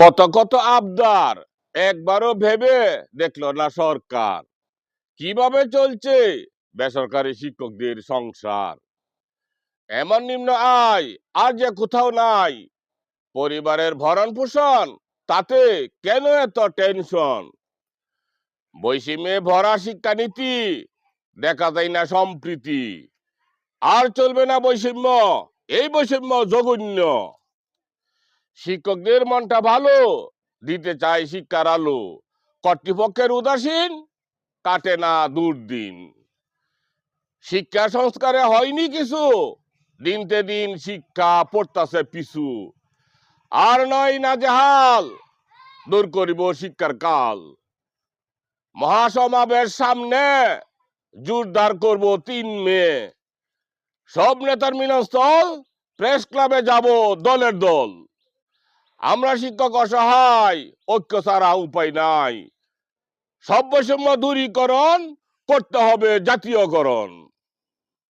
কত কত আবদার? একবারও ভেবে দেখল না সরকার। কীভাবে চলছে? বেসরকারি শিক্ষকদের সংসার। এমন নিম্ন আয় আর যে কোথাও নাই। পরিবারের ভরণ পোষণ তাতে কেন এত টেনশন? বৈষম্যে ভরা শিক্ষানীতি দেখা যায় না সম্প্রীতি। আর চলবে না বৈষম্য, এই বৈষম্য জঘন্য। শিক্ষকদের মনটা ভালো, দিতে চাই শিক্ষার আলো। কর্তৃপক্ষের উদাসীন, কাটে না দুর্দিন। শিক্ষা সংস্কারে হয়নি কিছু, দিনতে দিন শিক্ষা পড়তাছে পিছু। আর নয় না জাহাল দূর করিব শিক্ষার কাল। মহাসমাবেশ সামনে, জোরদার করব তিন মে। সব নেতার মিলনস্থল, প্রেস ক্লাবে যাব দলের দল। আমরা শিক্ষক অসহায় ঐক্য ছাড়া উপায় নাই। সভ্যসম্য দূরীকরণ করতে হবে জাতীয়করণ।